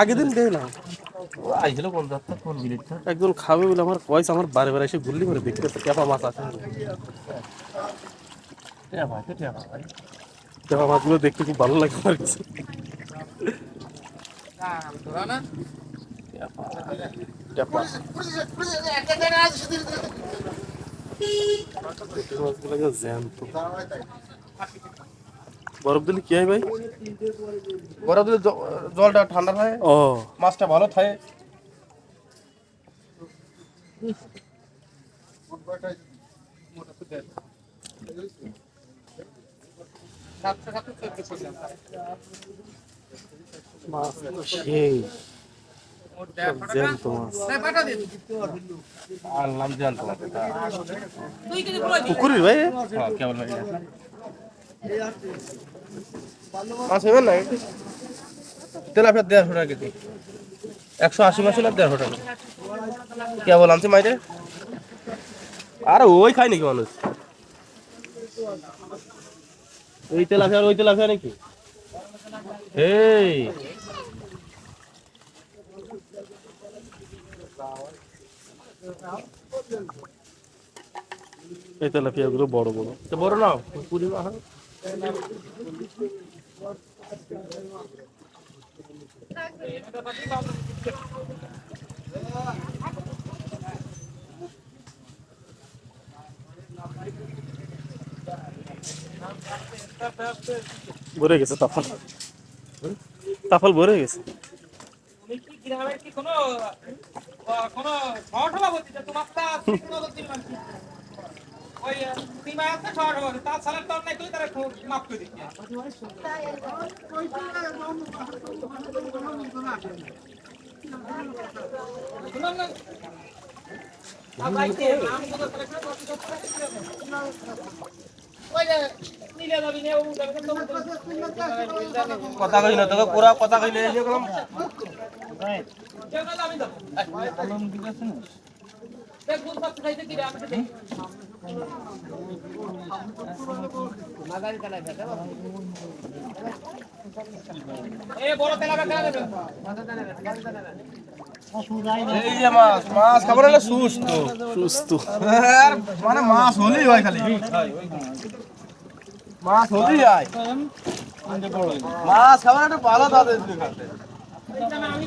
আগে দিন দেয় না। একজন খাবে বলে আমার কয়েস আমার বারে বারে এসে গুল্লি করে দেখতে কেপা মাছ আছে। কেপা মাছগুলো দেখতে খুব ভালো লাগে আমার কাছে। জ্যান্ত। বরফ দিলে কি হয় ভাই? বরফ দিলে জলটা ঠান্ডা হয় ও। মাছটা ভালো থাকে। পুকুরের ভাই? হ্যাঁ কেবল ভাই। মাছ হবে না তেলাপিয়া দেড়শো টাকা কেজি। একশো আশি মাছ হলে দেড়শো টাকা। কেবল আনছে মাইরে? আরে ওই খায় নাকি মানুষ? ওই তেলাপিয়া ওই তেলাপিয়া নাকি? এই। এই তেলাপিয়া গুলো বড় বড়। তো বড় নাও, পুরি মা হয় ভরে গেছে তাফাল। তাফল ভরে গেছে। তুমি কি গ্রামের কি কোনো কথা কই তোকে পুরা কথা কইলে আমি এই যে মাছ মাছ খাবার হলে সুস্থ। সুস্থ। মানে মাছ হলেই হয় খালি। মাছ হলেই হয়। মাছ খাবার একটা ভালো দাদা খাতে। আমি